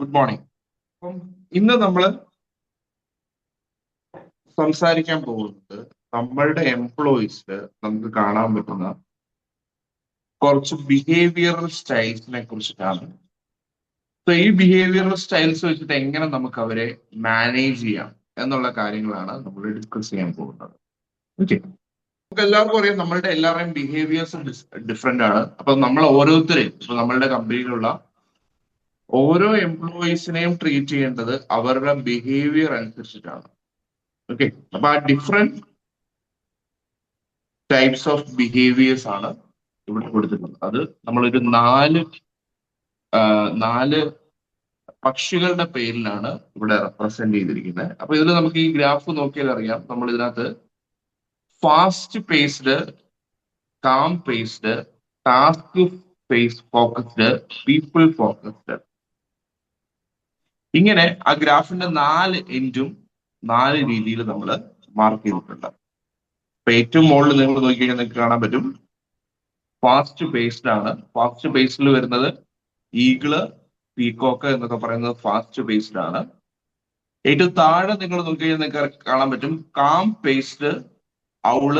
Good morning അപ്പം ഇന്ന് നമ്മൾ സംസാരിക്കാൻ പോകുന്നത് നമ്മളുടെ എംപ്ലോയീസ് നമുക്ക് കാണാൻ പറ്റുന്ന കുറച്ച് ബിഹേവിയറൽ സ്റ്റൈൽസിനെ കുറിച്ചിട്ടാണ്. സോ ഈ ബിഹേവിയറൽ സ്റ്റൈൽസ് വെച്ചിട്ട് എങ്ങനെ നമുക്ക് അവരെ മാനേജ് ചെയ്യാം എന്നുള്ള കാര്യങ്ങളാണ് നമ്മൾ ഡിസ്കസ് ചെയ്യാൻ പോകുന്നത്. ഓക്കെ നമുക്ക് എല്ലാവർക്കും അറിയാം നമ്മളുടെ എല്ലാവരുടെയും ബിഹേവിയേഴ്സ് ഡിഫറെന്റ് ആണ്. അപ്പൊ നമ്മൾ ഓരോരുത്തരെയും ഇപ്പൊ നമ്മളുടെ കമ്പനിയിലുള്ള ഓരോ എംപ്ലോയീസിനെയും ട്രീറ്റ് ചെയ്യേണ്ടത് അവരുടെ ബിഹേവിയർ അനുസരിച്ചിട്ടാണ്. ഓക്കെ അപ്പൊ ആ ഡിഫറെന്റ് ടൈപ്സ് ഓഫ് ബിഹേവിയേഴ്സ് ആണ് ഇവിടെ കൊടുത്തിട്ടുള്ളത്. അത് നമ്മളൊരു നാല് നാല് പക്ഷികളുടെ പേരിലാണ് ഇവിടെ റെപ്രസെന്റ് ചെയ്തിരിക്കുന്നത്. അപ്പൊ ഇതിൽ നമുക്ക് ഈ ഗ്രാഫ് നോക്കിയാൽ അറിയാം. നമ്മൾ ഇതിനകത്ത് fast paced calm paced task pace focused people focused ഇങ്ങനെ ആ ഗ്രാഫിന്റെ നാല് എൻഡും നാല് രീതിയിൽ നമ്മൾ മാർക്ക് ചെയ്തിട്ടുണ്ട്. അപ്പൊ ഏറ്റവും മുകളിൽ നിങ്ങൾ നോക്കിക്കഴിഞ്ഞാൽ നിങ്ങൾക്ക് കാണാൻ പറ്റും. ഫാസ്റ്റ് ബേസ്ഡ് ആണ്. ഫാസ്റ്റ് ബേസ്ഡിൽ വരുന്നത് ഈഗിൾ പീകോക്ക് എന്നൊക്കെ പറയുന്നത് ഫാസ്റ്റ് ബേസ്ഡ് ആണ്. ഏറ്റവും താഴെ നിങ്ങൾ നോക്കിക്കഴിഞ്ഞാൽ നിങ്ങൾക്ക് കാണാൻ പറ്റും. കാം പേസ്ഡ് ഔൾ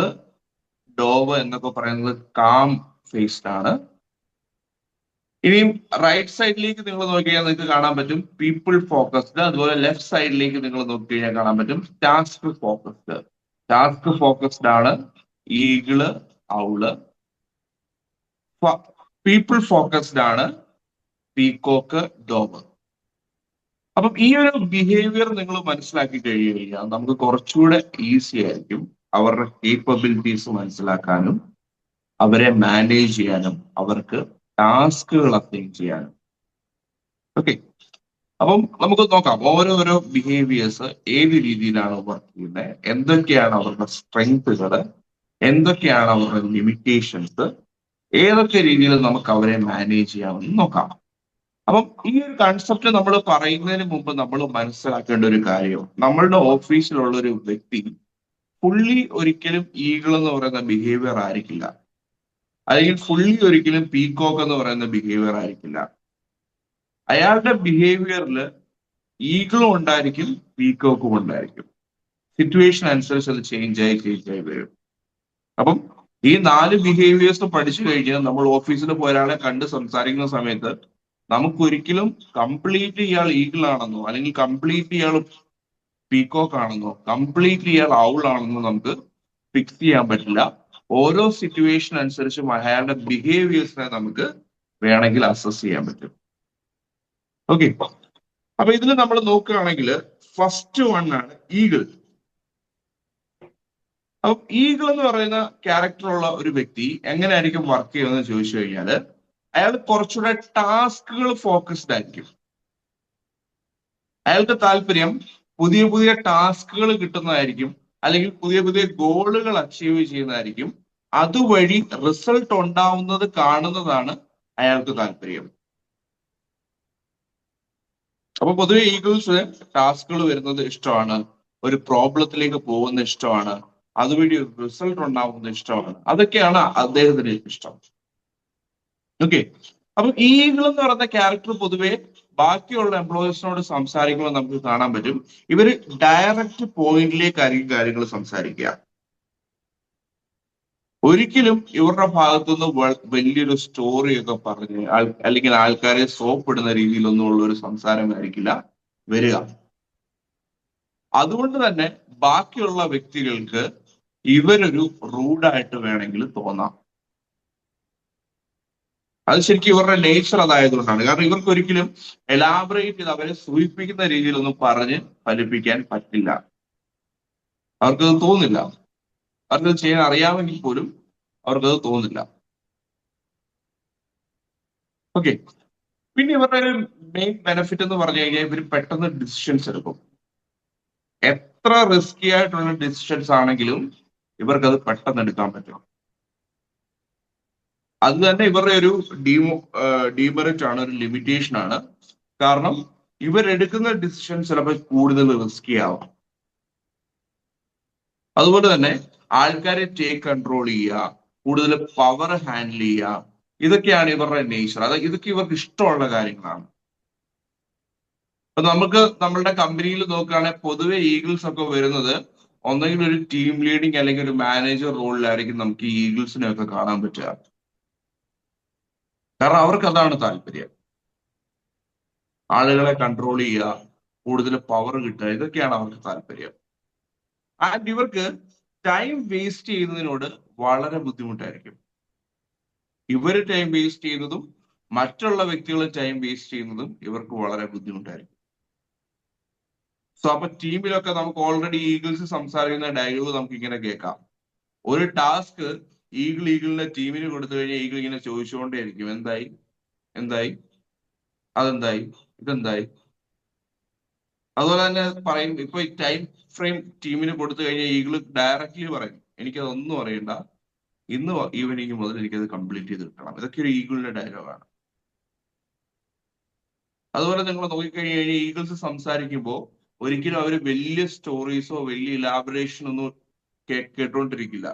ഡോവ് എന്നൊക്കെ പറയുന്നത് കാം ഫേസ്ഡ് ആണ്. ഇനിയും റൈറ്റ് സൈഡിലേക്ക് നിങ്ങൾ നോക്കിയാൽ നിങ്ങൾക്ക് കാണാൻ പറ്റും പീപ്പിൾ ഫോക്കസ്ഡ് അതുപോലെ ലെഫ്റ്റ് സൈഡിലേക്ക് നിങ്ങൾ നോക്കി കഴിഞ്ഞാൽ കാണാൻ പറ്റും ടാസ്ക് ഫോക്കസ്ഡ് ടാസ്ക് ഫോക്കസ്ഡ് ആണ് ഈഗിൾ ഔൾ പീപ്പിൾ ഫോക്കസ്ഡ് ആണ് പീകോക്ക് ഡോമ് അപ്പം ഈ ഒരു ബിഹേവിയർ നിങ്ങൾ മനസ്സിലാക്കി കഴിഞ്ഞു കഴിഞ്ഞാൽ നമുക്ക് കുറച്ചുകൂടെ ഈസി ആയിരിക്കും അവരുടെ കേപ്പബിലിറ്റീസ് മനസ്സിലാക്കാനും അവരെ മാനേജ് ചെയ്യാനും അവർക്ക് ടാസ്കുകൾ അസൈൻ ചെയ്യാനും ഓക്കെ. അപ്പം നമുക്ക് നോക്കാം. ഓരോരോ ബിഹേവിയേഴ്സ് ഏത് രീതിയിലാണ് വർക്ക് ചെയ്യുന്നത് എന്തൊക്കെയാണ് അവരുടെ സ്ട്രെങ്ത്തുകൾ എന്തൊക്കെയാണ് അവരുടെ ലിമിറ്റേഷൻസ് ഏതൊക്കെ രീതിയിൽ നമുക്ക് അവരെ മാനേജ് ചെയ്യാമെന്ന് നോക്കാം. അപ്പം ഈ ഒരു കൺസെപ്റ്റ് നമ്മൾ പറയുന്നതിന് മുമ്പ് നമ്മൾ മനസ്സിലാക്കേണ്ട ഒരു കാര്യം. നമ്മളുടെ ഓഫീസിലുള്ള ഒരു വ്യക്തി ഫുള്ളി ഒരിക്കലും ഈഗിൾ എന്ന് പറയുന്ന ബിഹേവിയർ ആയിരിക്കില്ല. അല്ലെങ്കിൽ ഫുള്ളി ഒരിക്കലും പീക്കോക്ക് എന്ന് പറയുന്ന ബിഹേവിയർ ആയിരിക്കില്ല. അയാളുടെ ബിഹേവിയറിൽ ഈഗിളും ഉണ്ടായിരിക്കും പീക്കോക്കും ഉണ്ടായിരിക്കും. സിറ്റുവേഷൻ അനുസരിച്ച് അത് ചേഞ്ച് ആയി ചേഞ്ച് ആയി വരും. അപ്പം ഈ നാല് ബിഹേവിയേഴ്സ് പഠിച്ചു കഴിഞ്ഞാൽ നമ്മൾ ഓഫീസിൽ പോയ ഒരാളെ കണ്ട് സംസാരിക്കുന്ന സമയത്ത് നമുക്കൊരിക്കലും കംപ്ലീറ്റ് ഇയാൾ ഈഗിൾ ആണെന്നോ അല്ലെങ്കിൽ കംപ്ലീറ്റ് ഇയാൾ പീക്കോക്ക് ആണെന്നോ കംപ്ലീറ്റ്ലി ഇയാൾ ഔൾ ആണെന്നോ നമുക്ക് ഫിക്സ് ചെയ്യാൻ പറ്റില്ല. ഓരോ സിറ്റുവേഷൻ അനുസരിച്ചും അയാളുടെ ബിഹേവിയേഴ്സിനെ നമുക്ക് വേണമെങ്കിൽ അസസ് ചെയ്യാൻ പറ്റും. ഓക്കെ അപ്പൊ ഇതിൽ നമ്മൾ നോക്കുകയാണെങ്കിൽ ഫസ്റ്റ് വൺ ആണ് ഈഗിൾ അപ്പൊ ഈഗിൾ എന്ന് പറയുന്ന ക്യാരക്ടറുള്ള ഒരു വ്യക്തി എങ്ങനെയായിരിക്കും വർക്ക് ചെയ്യുന്നത് ചോദിച്ചു കഴിഞ്ഞാൽ അയാൾ കുറച്ചുകൂടെ ടാസ്കുകൾ ഫോക്കസ്ഡ് ആയിരിക്കും. അയാൾക്ക് താല്പര്യം പുതിയ പുതിയ ടാസ്കുകൾ കിട്ടുന്നതായിരിക്കും. അല്ലെങ്കിൽ പുതിയ പുതിയ ഗോളുകൾ അച്ചീവ് ചെയ്യുന്നതായിരിക്കും. അതുവഴി റിസൾട്ട് ഉണ്ടാവുന്നത് കാണുന്നതാണ് അയാൾക്ക് താല്പര്യം. അപ്പൊ പൊതുവെ ഈഗിൾസ് ടാസ്കുകൾ വരുന്നത് ഇഷ്ടമാണ്. ഒരു പ്രോബ്ലത്തിലേക്ക് പോകുന്ന ഇഷ്ടമാണ്. അതുവഴി റിസൾട്ട് ഉണ്ടാവുന്ന ഇഷ്ടമാണ്. അതൊക്കെയാണ് അദ്ദേഹത്തിന് ഇഷ്ടം. ഓക്കെ അപ്പൊ ഈഗിൾ എന്ന് പറയുന്ന ക്യാരക്ടർ പൊതുവെ ബാക്കിയുള്ള എംപ്ലോയീസിനോട് സംസാരിക്കുമ്പോൾ നമുക്ക് കാണാൻ പറ്റും. ഇവർ ഡയറക്റ്റ് പോയിന്റിലേക്കായിരിക്കും കാര്യങ്ങൾ സംസാരിക്കുക. ഒരിക്കലും ഇവരുടെ ഭാഗത്തുനിന്ന് വലിയൊരു സ്റ്റോറിയൊക്കെ പറഞ്ഞ് അല്ലെങ്കിൽ ആൾക്കാരെ സോപ്പിടുന്ന രീതിയിലൊന്നും ഉള്ള ഒരു സംസാരമായിരിക്കില്ല വരിക. അതുകൊണ്ട് തന്നെ ബാക്കിയുള്ള വ്യക്തികൾക്ക് ഇവരൊരു റൂഡായിട്ട് വേണമെങ്കിൽ തോന്നാം. അത് ശരിക്കും ഇവരുടെ നേച്ചർ അതായതുകൊണ്ടാണ്. കാരണം ഇവർക്ക് ഒരിക്കലും എലാബറേറ്റ് ചെയ്ത് അവരെ സൂചിപ്പിക്കുന്ന രീതിയിലൊന്നും പറഞ്ഞ് ഫലിപ്പിക്കാൻ പറ്റില്ല. അവർക്കത് തോന്നില്ല. അവർക്കത് ചെയ്യാൻ അറിയാമെങ്കിൽ പോലും അവർക്കത് തോന്നില്ല. ഓക്കെ പിന്നെ ഇവരുടെ ഒരു മെയിൻ ബെനിഫിറ്റ് എന്ന് പറഞ്ഞു കഴിഞ്ഞാൽ ഇവർ പെട്ടെന്ന് ഡിസിഷൻസ് എടുക്കും. എത്ര റിസ്കി ആയിട്ടുള്ള ഡിസിഷൻസ് ആണെങ്കിലും ഇവർക്കത് പെട്ടെന്ന് എടുക്കാൻ പറ്റും. അത് തന്നെ ഇവരുടെ ഒരു ഡീമോ ഡീമെറിറ്റ് ആണ് ഒരു ലിമിറ്റേഷൻ ആണ്. കാരണം ഇവരെടുക്കുന്ന ഡിസിഷൻ ചിലപ്പോൾ കൂടുതൽ റിസ്കി ആവാം. അതുപോലെ തന്നെ ആൾക്കാരെ ടേക്ക് കൺട്രോൾ ചെയ്യുക കൂടുതൽ പവർ ഹാൻഡിൽ ചെയ്യുക ഇതൊക്കെയാണ് ഇവരുടെ നേച്ചർ അത് ഇതൊക്കെ ഇവർക്ക് ഇഷ്ടമുള്ള കാര്യങ്ങളാണ്. അപ്പൊ നമുക്ക് നമ്മളുടെ കമ്പനിയിൽ നോക്കുകയാണെങ്കിൽ പൊതുവെ ഈഗിൾസ് ഒക്കെ വരുന്നത് ഒന്നെങ്കിൽ ഒരു ടീം ലീഡിങ് അല്ലെങ്കിൽ ഒരു മാനേജർ റോളിലായിരിക്കും നമുക്ക് ഈഗിൾസിനെ ഒക്കെ കാണാൻ പറ്റുക. കാരണം അവർക്ക് അതാണ് താല്പര്യം. ആളുകളെ കൺട്രോൾ ചെയ്യുക കൂടുതൽ പവർ കിട്ടുക ഇതൊക്കെയാണ് അവർക്ക് താല്പര്യം. ആൻഡ് ഇവർക്ക് ടൈം വേസ്റ്റ് ചെയ്യുന്നതിനോട് വളരെ ബുദ്ധിമുട്ടായിരിക്കും. ഇവർ ടൈം വേസ്റ്റ് ചെയ്യുന്നതും മറ്റുള്ള വ്യക്തികൾ ടൈം വേസ്റ്റ് ചെയ്യുന്നതും ഇവർക്ക് വളരെ ബുദ്ധിമുട്ടായിരിക്കും. സോ അപ്പൊ ടീമിലൊക്കെ നമുക്ക് ഓൾറെഡി ഈഗിൾസ് സംസാരിക്കുന്ന ഡയലോഗ് നമുക്ക് ഇങ്ങനെ കേൾക്കാം. ഒരു ടാസ്ക് ഈഗിൾ ഈഗിളിന്റെ ടീമിന് കൊടുത്തു കഴിഞ്ഞാൽ ഈഗിൾ ഇങ്ങനെ ചോദിച്ചുകൊണ്ടേയിരിക്കും. എന്തായി? എന്തായി? അതെന്തായി? ഇതെന്തായി? അതുപോലെ തന്നെ പറയും ഇപ്പൊ ഈ ടൈം ഫ്രെയിം ടീമിന് കൊടുത്തു കഴിഞ്ഞാൽ ഈഗിൾ ഡയറക്റ്റ്ലി പറയും. എനിക്കതൊന്നും അറിയണ്ട. ഇന്ന് ഈവനിങ് മുതൽ എനിക്കത് കംപ്ലീറ്റ് ചെയ്ത് കിട്ടണം. ഇതൊക്കെ ഒരു ഈഗിളിന്റെ ഡയലോഗാണ് അതുപോലെ നിങ്ങൾ നോക്കിക്കഴിഞ്ഞു കഴിഞ്ഞാൽ ഈഗിൾസ് സംസാരിക്കുമ്പോൾ ഒരിക്കലും അവർ വലിയ സ്റ്റോറീസോ വലിയ ഇലാബറേഷൻ ഒന്നും കേട്ടോണ്ടിരിക്കില്ല.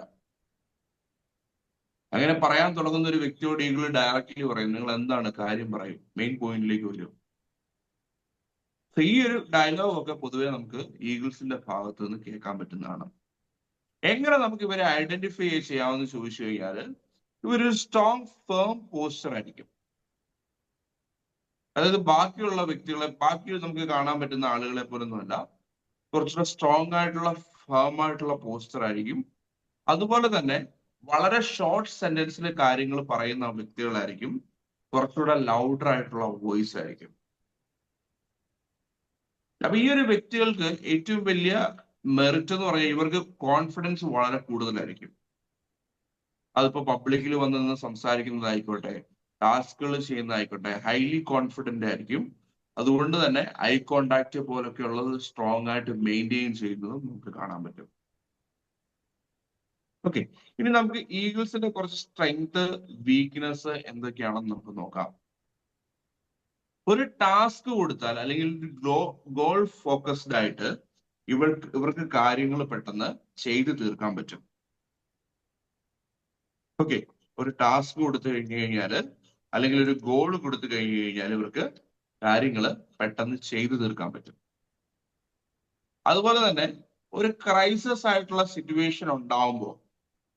അങ്ങനെ പറയാൻ തുടങ്ങുന്ന ഒരു വ്യക്തിയോട് ഈഗിൾ ഡയറക്റ്റ്ലി പറയും. നിങ്ങൾ എന്താണ് കാര്യം പറയും? മെയിൻ പോയിന്റിലേക്ക് വരും. ഈ ഒരു ഡയലോഗ് ഒക്കെ പൊതുവെ നമുക്ക് ഈഗിൾസിന്റെ ഭാഗത്ത് നിന്ന് കേൾക്കാൻ പറ്റുന്നതാണ്. എങ്ങനെ നമുക്ക് ഇവരെ ഐഡന്റിഫൈ ചെയ്യാമെന്ന് ചോദിച്ചു കഴിഞ്ഞാൽ ഇവരൊരു സ്ട്രോങ് ഫേം പോസ്റ്റർ ആയിരിക്കും. അതായത് ബാക്കിയുള്ള വ്യക്തികളെ ബാക്കി നമുക്ക് കാണാൻ പറ്റുന്ന ആളുകളെ പോലൊന്നുമല്ല. കുറച്ചുകൂടെ സ്ട്രോങ് ആയിട്ടുള്ള ഫേം ആയിട്ടുള്ള പോസ്റ്റർ ആയിരിക്കും. അതുപോലെ തന്നെ വളരെ ഷോർട്ട് സെന്റൻസിൽ കാര്യങ്ങൾ പറയുന്ന വ്യക്തികളായിരിക്കും. കുറച്ചുകൂടെ ലൗഡർ ആയിട്ടുള്ള വോയിസ് ആയിരിക്കും. അപ്പൊ ഈ ഒരു വ്യക്തികൾക്ക് ഏറ്റവും വലിയ മെറിറ്റ് എന്ന് പറഞ്ഞാൽ ഇവർക്ക് കോൺഫിഡൻസ് വളരെ കൂടുതലായിരിക്കും. അതിപ്പോ പബ്ലിക്കിൽ വന്ന് നിന്ന് സംസാരിക്കുന്നതായിക്കോട്ടെ ടാസ്കുകൾ ചെയ്യുന്നതായിക്കോട്ടെ ഹൈലി കോൺഫിഡന്റ് ആയിരിക്കും. അതുകൊണ്ട് തന്നെ ഐ കോണ്ടാക്ട് പോലൊക്കെ ഉള്ളത് സ്ട്രോങ് ആയിട്ട് മെയിന്റെയിൻ ചെയ്യുന്നതും നമുക്ക് കാണാൻ പറ്റും. ഓക്കെ ഇനി നമുക്ക് ഈഗിൾസിന്റെ കുറച്ച് സ്ട്രെങ്ത് വീക്ക്നെസ് എന്തൊക്കെയാണെന്ന് നമുക്ക് നോക്കാം. ഒരു ടാസ്ക് കൊടുത്താൽ അല്ലെങ്കിൽ ഗോൾ ഫോക്കസ്ഡ് ആയിട്ട് ഇവർക്ക് ഇവർക്ക് കാര്യങ്ങൾ പെട്ടെന്ന് ചെയ്തു തീർക്കാൻ പറ്റും. ഓക്കെ ഒരു ടാസ്ക് കൊടുത്തു കഴിഞ്ഞു കഴിഞ്ഞാൽ അല്ലെങ്കിൽ ഒരു ഗോൾ കൊടുത്തു കഴിഞ്ഞു കഴിഞ്ഞാൽ ഇവർക്ക് കാര്യങ്ങൾ പെട്ടെന്ന് ചെയ്തു തീർക്കാൻ പറ്റും. അതുപോലെ തന്നെ ഒരു ക്രൈസിസ് ആയിട്ടുള്ള സിറ്റുവേഷൻ ഉണ്ടാവുമ്പോൾ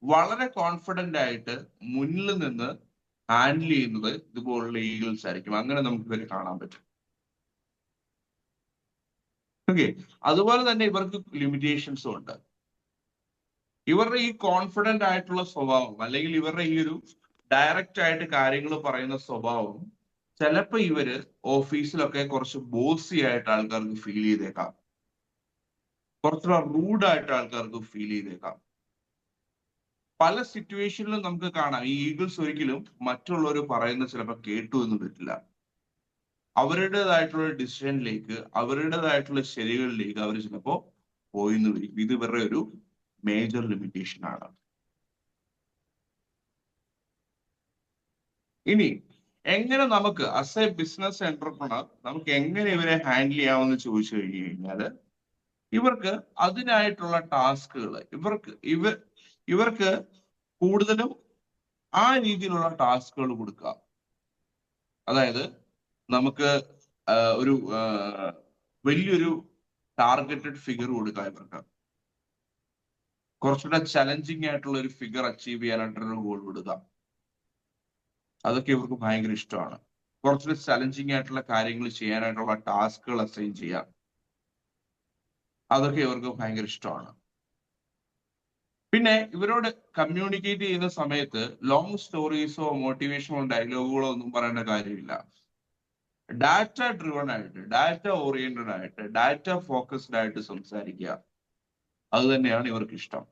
വളരെ കോൺഫിഡന്റ് ആയിട്ട് മുന്നിൽ നിന്ന് ഹാൻഡിൽ ചെയ്യുന്നത് ഇതുപോലുള്ള ഈഗിൾസ് ആയിരിക്കും. അങ്ങനെ നമുക്ക് ഇവരെ കാണാൻ പറ്റും. ഓക്കെ അതുപോലെ തന്നെ ഇവർക്ക് ലിമിറ്റേഷൻസും ഉണ്ട്. ഇവരുടെ ഈ കോൺഫിഡന്റ് ആയിട്ടുള്ള സ്വഭാവം അല്ലെങ്കിൽ ഇവരുടെ ഈ ഒരു ഡയറക്റ്റ് ആയിട്ട് കാര്യങ്ങൾ പറയുന്ന സ്വഭാവം ചിലപ്പോ ഇവർ ഓഫീസിലൊക്കെ കുറച്ച് ബോസി ആയിട്ട് ആൾക്കാർക്ക് ഫീൽ ചെയ്തേക്കാം. കുറച്ചുകൂടെ റൂഡായിട്ട് ആൾക്കാർക്ക് ഫീൽ ചെയ്തേക്കാം. പല സിറ്റുവേഷനിലും നമുക്ക് കാണാം. ഈ ഈഗിൾസ് ഒരിക്കലും മറ്റുള്ളവർ പറയുന്ന ചിലപ്പോൾ കേട്ടു എന്ന് വരില്ല അവരുടേതായിട്ടുള്ള ഡിസിഷനിലേക്ക് അവരുടേതായിട്ടുള്ള ശരികളിലേക്ക് അവർ ചിലപ്പോ പോയിന്ന് വരും ഇത് ഇവരുടെ ഒരു മേജർ ലിമിറ്റേഷൻ ആണ്. ഇനി എങ്ങനെ നമുക്ക് അസ് എ ബിസിനസ് എന്റർപ്രണർ നമുക്ക് എങ്ങനെ ഇവരെ ഹാൻഡിൽ ചെയ്യാമെന്ന് ചോദിച്ചു കഴിഞ്ഞു കഴിഞ്ഞാൽ ഇവർക്ക് അതിനായിട്ടുള്ള ടാസ്കുകൾ ഇവർക്ക് ഇവ ഇവർക്ക് കൂടുതലും ആ രീതിയിലുള്ള ടാസ്കുകൾ കൊടുക്കുക. അതായത് നമുക്ക് ഒരു വലിയൊരു ടാർഗറ്റഡ് ഫിഗർ കൊടുക്കുക ഇവർക്ക്. കുറച്ചുകൂടെ ചലഞ്ചിങ് ആയിട്ടുള്ള ഒരു ഫിഗർ അച്ചീവ് ചെയ്യാനായിട്ടൊരു ഗോൾ കൊടുക്കുക. അതൊക്കെ ഇവർക്ക് ഭയങ്കര ഇഷ്ടമാണ്. കുറച്ചുകൂടെ ചലഞ്ചിങ് ആയിട്ടുള്ള കാര്യങ്ങൾ ചെയ്യാനായിട്ടുള്ള ടാസ്കുകൾ അസൈൻ ചെയ്യുക. അതൊക്കെ ഇവർക്ക് ഭയങ്കര ഇഷ്ടമാണ്. പിന്നെ ഇവരോട് കമ്മ്യൂണിക്കേറ്റ് ചെയ്യുന്ന സമയത്ത് ലോങ് സ്റ്റോറീസോ മോട്ടിവേഷനോ ഡയലോഗുകളോ ഒന്നും പറയേണ്ട കാര്യമില്ല. ഡാറ്റ ഡ്രിവൺ ആയിട്ട് ഡാറ്റ ഓറിയന്റഡ് ആയിട്ട് ഡാറ്റ ഫോക്കസ്ഡ് ആയിട്ട് സംസാരിക്കുക. അത് തന്നെയാണ് ഇവർക്ക് ഇഷ്ടം.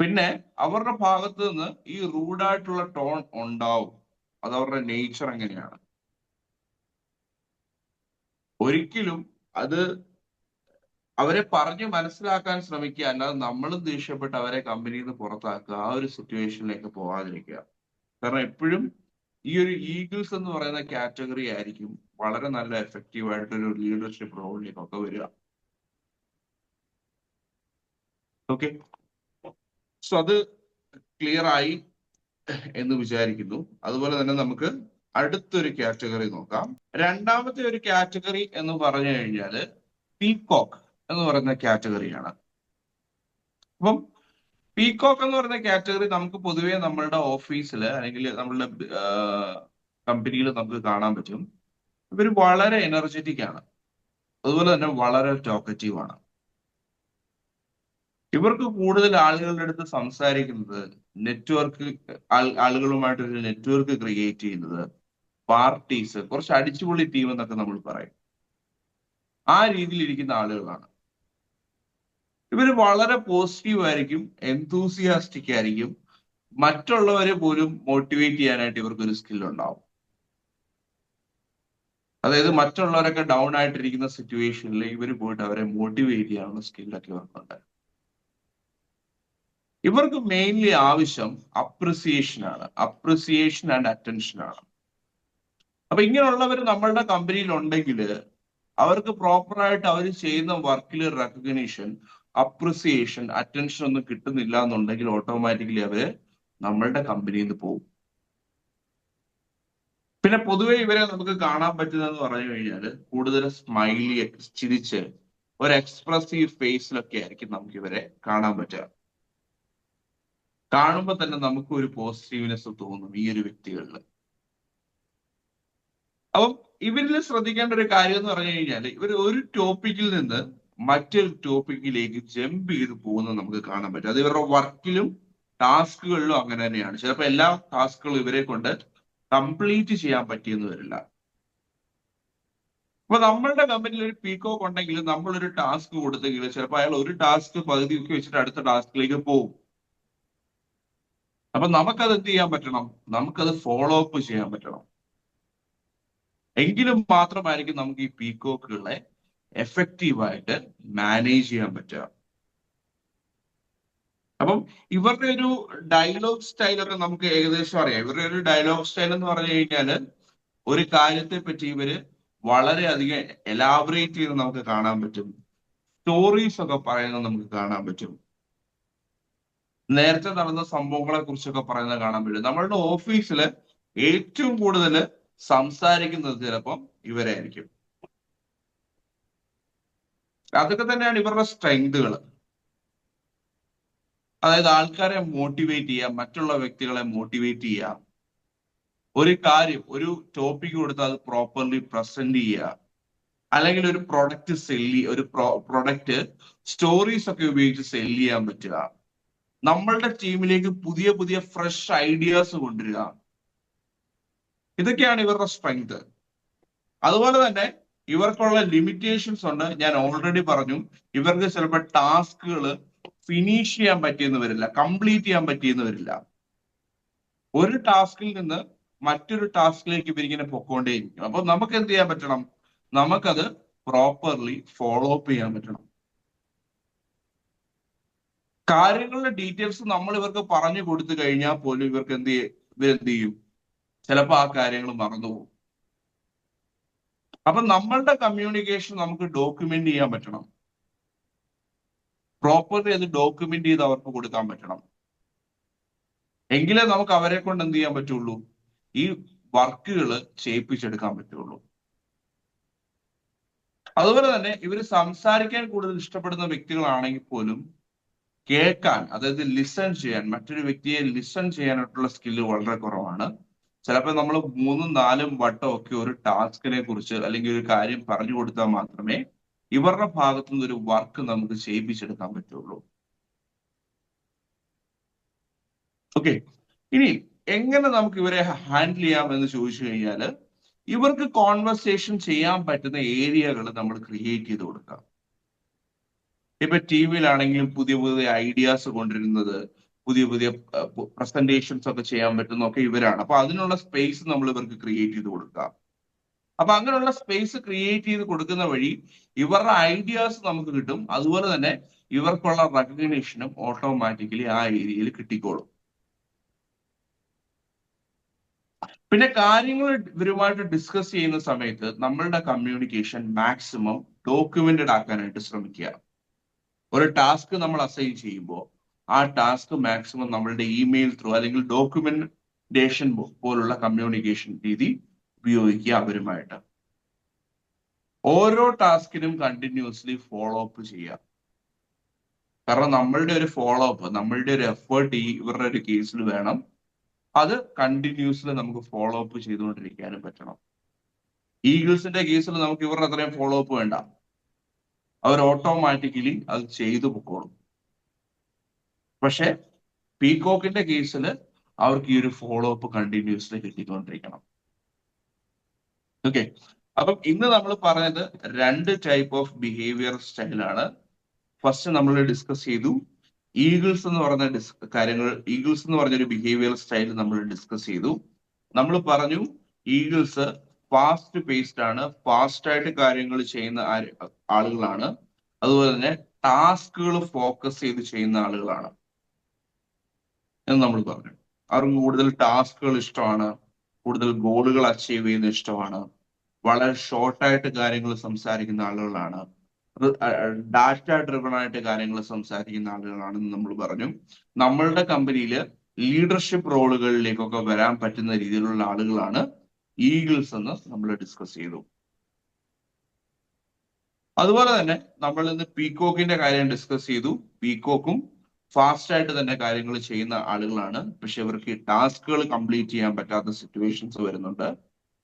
പിന്നെ അവരുടെ ഭാഗത്ത് നിന്ന് ഈ റൂഡായിട്ടുള്ള ടോൺ ഉണ്ടാവും. അത് അവരുടെ നേച്ചർ എങ്ങനെയാണ് ഒരിക്കലും അത് അവരെ പറഞ്ഞ് മനസ്സിലാക്കാൻ ശ്രമിക്കുക. അല്ലാതെ നമ്മളും ദേഷ്യപ്പെട്ട് അവരെ കമ്പനിയിൽ നിന്ന് പുറത്താക്കുക ആ ഒരു സിറ്റുവേഷനിലേക്ക് പോകാതിരിക്കുക കാരണം എപ്പോഴും ഈ ഒരു ഈഗിൾസ് എന്ന് പറയുന്ന കാറ്റഗറി ആയിരിക്കും വളരെ നല്ല എഫക്റ്റീവ് ആയിട്ടൊരു ലീഡർഷിപ്പ് റോളിലേക്കൊക്കെ വരിക. ഓക്കെ സോ അത് ക്ലിയർ ആയി എന്ന് വിചാരിക്കുന്നു. അതുപോലെ തന്നെ നമുക്ക് അടുത്തൊരു കാറ്റഗറി നോക്കാം. രണ്ടാമത്തെ ഒരു കാറ്റഗറി എന്ന് പറഞ്ഞു കഴിഞ്ഞാൽ പീകോക്ക് എന്ന് പറയുന്ന കാറ്റഗറിയാണ് അപ്പം പീകോക്ക് എന്ന് പറയുന്ന കാറ്റഗറി നമുക്ക് പൊതുവേ നമ്മളുടെ ഓഫീസിൽ അല്ലെങ്കിൽ നമ്മളുടെ കമ്പനിയിൽ നമുക്ക് കാണാൻ പറ്റും. ഇവർ വളരെ എനർജറ്റിക് ആണ്. അതുപോലെ തന്നെ വളരെ ടോക്കറ്റീവ് ആണ്. ഇവർക്ക് കൂടുതൽ ആളുകളുടെ അടുത്ത് സംസാരിക്കുന്നത് നെറ്റ്വർക്ക് ആളുകളുമായിട്ട് ഒരു നെറ്റ്വർക്ക് ക്രിയേറ്റ് ചെയ്യുന്നത് പാർട്ടീസ് കുറച്ച് അടിച്ചുപൊളി ടീം എന്നൊക്കെ നമ്മൾ പറയും. ആ രീതിയിൽ ഇരിക്കുന്ന ആളുകളാണ്. ഇവർ വളരെ പോസിറ്റീവ് ആയിരിക്കും എന്തൂസിയാസ്റ്റിക് ആയിരിക്കും. മറ്റുള്ളവരെ പോലും മോട്ടിവേറ്റ് ചെയ്യാനായിട്ട് ഇവർക്കൊരു സ്കിൽ ഉണ്ടാവും. അതായത് മറ്റുള്ളവരൊക്കെ ഡൗൺ ആയിട്ടിരിക്കുന്ന സിറ്റുവേഷനിൽ ഇവർ പോയിട്ട് അവരെ മോട്ടിവേറ്റ് ചെയ്യാനുള്ള സ്കില്ലൊക്കെ ഇവർക്കുണ്ട്. ഇവർക്ക് മെയിൻലി ആവശ്യം അപ്രിസിയേഷൻ ആണ്. അപ്രിസിയേഷൻ ആൻഡ് അറ്റൻഷൻ ആണ്. അപ്പൊ ഇങ്ങനെയുള്ളവർ നമ്മളുടെ കമ്പനിയിൽ ഉണ്ടെങ്കിൽ അവർക്ക് പ്രോപ്പറായിട്ട് അവർ ചെയ്യുന്ന വർക്കിൽ റെക്കഗ്നീഷൻ അപ്രിസിയേഷൻ അറ്റൻഷൻ ഒന്നും കിട്ടുന്നില്ല എന്നുണ്ടെങ്കിൽ ഓട്ടോമാറ്റിക്കലി അവർ നമ്മളുടെ കമ്പനിയിൽ നിന്ന് പോകും പിന്നെ പൊതുവെ ഇവരെ നമുക്ക് കാണാൻ പറ്റുന്നതെന്ന് പറഞ്ഞു കഴിഞ്ഞാൽ കൂടുതൽ സ്മൈലി ചിരിച്ച് ഒരു എക്സ്പ്രസീവ് ഫേസിലൊക്കെ ആയിരിക്കും നമുക്ക് ഇവരെ കാണാൻ പറ്റുക. കാണുമ്പോൾ തന്നെ നമുക്ക് ഒരു പോസിറ്റീവ്നെസ് തോന്നും ഈ ഒരു വ്യക്തികളിൽ അപ്പം ഇവരിൽ ശ്രദ്ധിക്കേണ്ട ഒരു കാര്യം എന്ന് പറഞ്ഞു കഴിഞ്ഞാൽ ഇവർ ഒരു ടോപ്പിക്കിൽ നിന്ന് മറ്റൊരു ടോപ്പിക്കിലേക്ക് ജമ്പ് ചെയ്ത് പോകുന്നത് നമുക്ക് കാണാൻ പറ്റും. അത് ഇവരുടെ വർക്കിലും ടാസ്കുകളിലും അങ്ങനെ തന്നെയാണ്. ചിലപ്പോൾ എല്ലാ ടാസ്കുകളും ഇവരെ കൊണ്ട് കംപ്ലീറ്റ് ചെയ്യാൻ പറ്റിയെന്ന് വരില്ല. അപ്പൊ നമ്മളുടെ കമ്പനിയിൽ ഒരു പീക്കോക്ക് ഉണ്ടെങ്കിൽ നമ്മളൊരു ടാസ്ക് കൊടുത്തെങ്കിൽ ചിലപ്പോൾ അയാൾ ഒരു ടാസ്ക് പകുതിയൊക്കെ വെച്ചിട്ട് അടുത്ത ടാസ്കിലേക്ക് പോകും. അപ്പൊ നമുക്കത് എന്ത് ചെയ്യാൻ പറ്റണം? നമുക്കത് ഫോളോ അപ്പ് ചെയ്യാൻ പറ്റണം. എങ്കിലും മാത്രമായിരിക്കും നമുക്ക് ഈ പീക്കോക്കുകളെ എഫക്റ്റീവായിട്ട് മാനേജ് ചെയ്യാൻ പറ്റുക. അപ്പം ഇവരുടെ ഒരു ഡയലോഗ് സ്റ്റൈലൊക്കെ നമുക്ക് ഏകദേശം അറിയാം. ഇവരുടെ ഒരു ഡയലോഗ് സ്റ്റൈൽ എന്ന് പറഞ്ഞു കഴിഞ്ഞാൽ ഒരു കാര്യത്തെ പറ്റി ഇവർ വളരെയധികം എലാബറേറ്റ് ചെയ്ത് നമുക്ക് കാണാൻ പറ്റും. സ്റ്റോറീസ് ഒക്കെ പറയുന്നത് നമുക്ക് കാണാൻ പറ്റും. നേരത്തെ നടന്ന സംഭവങ്ങളെ കുറിച്ചൊക്കെ പറയുന്നത് കാണാൻ പറ്റും. നമ്മളുടെ ഓഫീസിൽ ഏറ്റവും കൂടുതൽ സംസാരിക്കുന്നത് ചിലപ്പം ഇവരായിരിക്കും. അതൊക്കെ തന്നെയാണ് ഇവരുടെ സ്ട്രെങ്തുകൾ അതായത് ആൾക്കാരെ മോട്ടിവേറ്റ് ചെയ്യാം മറ്റുള്ള വ്യക്തികളെ മോട്ടിവേറ്റ് ചെയ്യാം. ഒരു കാര്യം ഒരു ടോപ്പിക് കൊടുത്ത് അത് പ്രോപ്പർലി പ്രസന്റ് ചെയ്യുക അല്ലെങ്കിൽ ഒരു പ്രൊഡക്റ്റ് സെല്ല് ഒരു പ്രൊഡക്റ്റ് സ്റ്റോറീസ് ഒക്കെ ഉപയോഗിച്ച് സെല്ല് ചെയ്യാൻ പറ്റുക. നമ്മളുടെ ടീമിലേക്ക് പുതിയ പുതിയ ഫ്രഷ് ഐഡിയാസ് കൊണ്ടുവരിക. ഇതൊക്കെയാണ് ഇവരുടെ സ്ട്രെങ്ത് അതുപോലെ തന്നെ ഇവർക്കുള്ള ലിമിറ്റേഷൻസ് ഉണ്ട്. ഞാൻ ഓൾറെഡി പറഞ്ഞു. ഇവർക്ക് ചിലപ്പോൾ ടാസ്കുകൾ ഫിനിഷ് ചെയ്യാൻ പറ്റിയെന്ന് വരില്ല. കംപ്ലീറ്റ് ചെയ്യാൻ പറ്റിയെന്ന് വരില്ല. ഒരു ടാസ്കിൽ നിന്ന് മറ്റൊരു ടാസ്കിലേക്ക് ഇവരിങ്ങനെ പൊക്കോണ്ടേയിരിക്കും. അപ്പൊ നമുക്ക് എന്ത് ചെയ്യാൻ പറ്റണം? നമുക്കത് പ്രോപ്പർലി ഫോളോ അപ്പ് ചെയ്യാൻ പറ്റണം. കാര്യങ്ങളുടെ ഡീറ്റെയിൽസ് നമ്മൾ ഇവർക്ക് പറഞ്ഞു കൊടുത്തു കഴിഞ്ഞാൽ പോലും ഇവർക്ക് എന്ത് ഇവരെന്ത് ചെയ്യും? ചിലപ്പോൾ ആ കാര്യങ്ങൾ മറന്നുപോകും. അപ്പൊ നമ്മളുടെ കമ്മ്യൂണിക്കേഷൻ നമുക്ക് ഡോക്യുമെന്റ് ചെയ്യാൻ പറ്റണം. പ്രോപ്പർലി അത് ഡോക്യുമെന്റ് ചെയ്ത് അവർക്ക് കൊടുക്കാൻ പറ്റണം. എങ്കിലേ നമുക്ക് അവരെ കൊണ്ട് എന്ത് ചെയ്യാൻ പറ്റുള്ളൂ? ഈ വർക്കുകൾ ചെയ്യിപ്പിച്ചെടുക്കാൻ പറ്റുള്ളൂ. അതുപോലെ തന്നെ ഇവർ സംസാരിക്കാൻ കൂടുതൽ ഇഷ്ടപ്പെടുന്ന വ്യക്തികളാണെങ്കിൽ പോലും കേൾക്കാൻ അതായത് ലിസൺ ചെയ്യാൻ മറ്റൊരു വ്യക്തിയെ ലിസൺ ചെയ്യാനായിട്ടുള്ള സ്കില്ല് വളരെ കുറവാണ്. ചിലപ്പോൾ നമ്മൾ മൂന്നും നാലും വട്ടം ഒക്കെ ഒരു ടാസ്കിനെ കുറിച്ച് അല്ലെങ്കിൽ ഒരു കാര്യം പറഞ്ഞു കൊടുത്താൽ മാത്രമേ ഇവരുടെ ഭാഗത്തു നിന്ന് ഒരു വർക്ക് നമുക്ക് ചെയ്യിപ്പിച്ചെടുക്കാൻ പറ്റുള്ളൂ. ഓക്കെ. ഇനി എങ്ങനെ നമുക്ക് ഇവരെ ഹാൻഡിൽ ചെയ്യാം എന്ന് ചോദിച്ചു കഴിഞ്ഞാൽ ഇവർക്ക് കോൺവെർസേഷൻ ചെയ്യാൻ പറ്റുന്ന ഏരിയകൾ നമ്മൾ ക്രിയേറ്റ് ചെയ്ത് കൊടുക്കാം. ഇപ്പൊ ടി വിയിലാണെങ്കിലും പുതിയ പുതിയ ഐഡിയാസ് കൊണ്ടുവരുന്നത് പുതിയ പുതിയ പ്രസന്റേഷൻസ് ഒക്കെ ചെയ്യാൻ പറ്റുന്നൊക്കെ ഇവരാണ്. അപ്പൊ അതിനുള്ള സ്പേസ് നമ്മൾ ഇവർക്ക് ക്രിയേറ്റ് ചെയ്ത് കൊടുക്കാം. അപ്പൊ അങ്ങനെയുള്ള സ്പേസ് ക്രിയേറ്റ് ചെയ്ത് കൊടുക്കുന്ന വഴി ഇവരുടെ ഐഡിയാസ് നമുക്ക് കിട്ടും. അതുപോലെ തന്നെ ഇവർക്കുള്ള റെക്കഗ്നേഷനും ഓട്ടോമാറ്റിക്കലി ആ ഏരിയയിൽ കിട്ടിക്കോളും. പിന്നെ കാര്യങ്ങൾ ഇവരുമായിട്ട് ഡിസ്കസ് ചെയ്യുന്ന സമയത്ത് നമ്മളുടെ കമ്മ്യൂണിക്കേഷൻ മാക്സിമം ഡോക്യുമെന്റഡ് ആക്കാനായിട്ട് ശ്രമിക്കുക. ഒരു ടാസ്ക് നമ്മൾ അസൈൻ ചെയ്യുമ്പോൾ ആ ടാസ്ക് മാക്സിമം നമ്മളുടെ ഇമെയിൽ ത്രൂ അല്ലെങ്കിൽ ഡോക്യുമെന്റേഷൻ പോലുള്ള കമ്മ്യൂണിക്കേഷൻ രീതി ഉപയോഗിക്കുക അവരുമായിട്ട്. ഓരോ ടാസ്കിനും കണ്ടിന്യൂസ്ലി ഫോളോ അപ്പ് ചെയ്യുക. കാരണം നമ്മളുടെ ഒരു ഫോളോ അപ്പ് നമ്മളുടെ ഒരു എഫേർട്ട് ഈ ഇവരുടെ ഒരു കേസിൽ വേണം. അത് കണ്ടിന്യൂസ്ലി നമുക്ക് ഫോളോ അപ്പ് ചെയ്തുകൊണ്ടിരിക്കാനും പറ്റണം. ഈഗിൾസിന്റെ കേസിൽ നമുക്ക് ഇവരുടെ അത്രയും ഫോളോ അപ്പ് വേണ്ട. അവർ ഓട്ടോമാറ്റിക്കലി അത് ചെയ്തു പൊക്കോളും. പക്ഷെ പീകോക്കിന്റെ കേസിൽ അവർക്ക് ഈ ഒരു ഫോളോ അപ്പ് കണ്ടിന്യൂസ്ലി കിട്ടിക്കൊണ്ടിരിക്കണം. ഓക്കെ അപ്പം ഇന്ന് നമ്മൾ പറഞ്ഞത് രണ്ട് ടൈപ്പ് ഓഫ് ബിഹേവിയർ സ്റ്റൈലാണ് ഫസ്റ്റ് നമ്മൾ ഡിസ്കസ് ചെയ്തു. ഈഗിൾസ് എന്ന് പറഞ്ഞ ഡിസ് കാര്യങ്ങൾ ഈഗിൾസ് എന്ന് പറഞ്ഞ ഒരു ബിഹേവിയർ സ്റ്റൈൽ നമ്മൾ ഡിസ്കസ് ചെയ്തു. നമ്മൾ പറഞ്ഞു ഈഗിൾസ് ഫാസ്റ്റ് പേസ്ഡ് ആണ്. ഫാസ്റ്റ് ആയിട്ട് കാര്യങ്ങൾ ചെയ്യുന്ന ആളുകളാണ്. അതുപോലെ തന്നെ ടാസ്കുകൾ ഫോക്കസ് ചെയ്ത് ചെയ്യുന്ന ആളുകളാണ്. എന്ന് നമ്മൾ പറഞ്ഞു. അവർക്ക് കൂടുതൽ ടാസ്കുകൾ ഇഷ്ടമാണ് കൂടുതൽ ഗോളുകൾ അച്ചീവ് ചെയ്യുന്ന ഇഷ്ടമാണ് വളരെ ഷോർട്ടായിട്ട് കാര്യങ്ങൾ സംസാരിക്കുന്ന ആളുകളാണ് ഡാറ്റ ഡ്രിവൺ ആയിട്ട് കാര്യങ്ങൾ സംസാരിക്കുന്ന ആളുകളാണെന്ന് നമ്മൾ പറഞ്ഞു. നമ്മളുടെ കമ്പനിയിൽ ലീഡർഷിപ്പ് റോളുകളിലേക്കൊക്കെ വരാൻ പറ്റുന്ന രീതിയിലുള്ള ആളുകളാണ് ഈഗിൾസ് എന്ന് നമ്മൾ ഡിസ്കസ് ചെയ്തു. അതുപോലെ തന്നെ നമ്മൾ ഇന്ന് പീകോക്കിന്റെ കാര്യം ഡിസ്കസ് ചെയ്തു. പീകോക്കും ഫാസ്റ്റ് ആയിട്ട് തന്നെ കാര്യങ്ങൾ ചെയ്യുന്ന ആളുകളാണ്. പക്ഷെ ഇവർക്ക് ഈ ടാസ്കുകൾ കംപ്ലീറ്റ് ചെയ്യാൻ പറ്റാത്ത സിറ്റുവേഷൻസ് വരുന്നുണ്ട്.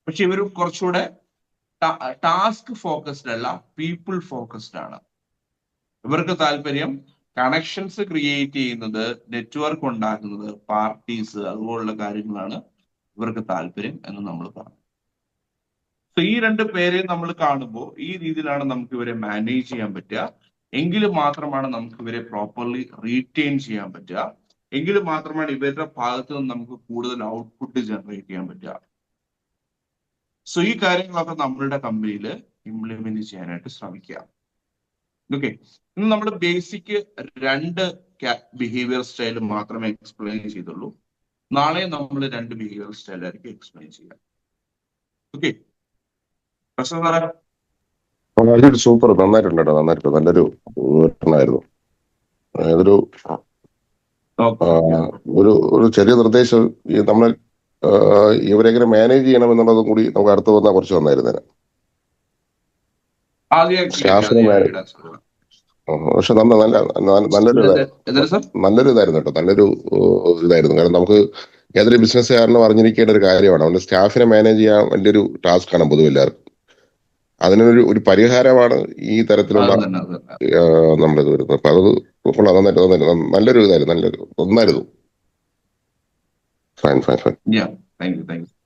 പക്ഷെ ഇവർ കുറച്ചുകൂടെ ടാസ്ക് ഫോക്കസ്ഡ് അല്ല പീപ്പിൾ ഫോക്കസ്ഡ് ആണ്. ഇവർക്ക് താല്പര്യം കണക്ഷൻസ് ക്രിയേറ്റ് ചെയ്യുന്നത് നെറ്റ്വർക്ക് ഉണ്ടാക്കുന്നത് പാർട്ടീസ് അതുപോലുള്ള കാര്യങ്ങളാണ് ഇവർക്ക് താല്പര്യം എന്ന് നമ്മൾ പറഞ്ഞു. സോ ഈ രണ്ട് പേരെ നമ്മൾ കാണുമ്പോൾ ഈ രീതിയിലാണ് നമുക്ക് ഇവരെ മാനേജ് ചെയ്യാൻ പറ്റുക. എങ്കിൽ മാത്രമാണ് നമുക്ക് ഇവരെ പ്രോപ്പർലി റീറ്റെയിൻ ചെയ്യാൻ പറ്റുക. എങ്കിലും മാത്രമാണ് ഇവരുടെ ഭാഗത്ത് നിന്ന് നമുക്ക് കൂടുതൽ ഔട്ട്പുട്ട് ജനറേറ്റ് ചെയ്യാൻ പറ്റുക. സോ ഈ കാര്യങ്ങളൊക്കെ നമ്മളുടെ കമ്പനിയിൽ ഇംപ്ലിമെന്റ് ചെയ്യാനായിട്ട് ശ്രമിക്കുക. ഓക്കെ ഇന്ന് നമ്മൾ ബേസിക് രണ്ട് ബിഹേവിയർ സ്റ്റൈൽ മാത്രമേ എക്സ്പ്ലെയിൻ ചെയ്തുള്ളൂ. നാളെ നമ്മൾ രണ്ട് ബിഹേവിയർ സ്റ്റൈൽ ആയിരിക്കും എക്സ്പ്ലെയിൻ ചെയ്യുക. ഓക്കെ പ്രശ്നം വളരെ സൂപ്പർ നന്നായിട്ടുണ്ട് കേട്ടോ നന്നായിട്ടുണ്ട് നല്ലൊരു വിവരണമായിരുന്നു അതൊരു ഒരു ഒരു ചെറിയ നിർദ്ദേശം. ഈ നമ്മൾ ഇവരെങ്ങനെ മാനേജ് ചെയ്യണം എന്നുള്ളതും കൂടി നമുക്ക് അടുത്ത് വന്നാൽ കുറച്ച് വന്നായിരുന്നേനെ പക്ഷെ നല്ല നല്ല നല്ല- നല്ലൊരു നല്ലൊരു ഇതായിരുന്നു. കേട്ടോ നല്ലൊരു ഇതായിരുന്നു. കാരണം നമുക്ക് ഏതൊരു ബിസിനസ്സുകാരനും അറിഞ്ഞിരിക്കേണ്ട ഒരു കാര്യമാണ്. അവന്റെ സ്റ്റാഫിനെ മാനേജ് ചെയ്യാൻ വലിയൊരു ടാസ്ക് ആണ് പൊതുവെ എല്ലാവർക്കും. അതിനൊരു ഒരു പരിഹാരമാണ് ഈ തരത്തിലുള്ള നമ്മളിത് നമ്മുടെ ഇത് വരുന്നത്. അപ്പൊ അത് കൊള്ളാം നന്നായിട്ട് നന്നായിട്ട് നല്ലൊരു ഇതായിരുന്നു നല്ലൊരു ഒന്നായിരുന്നു fine fine fine thank you thank you.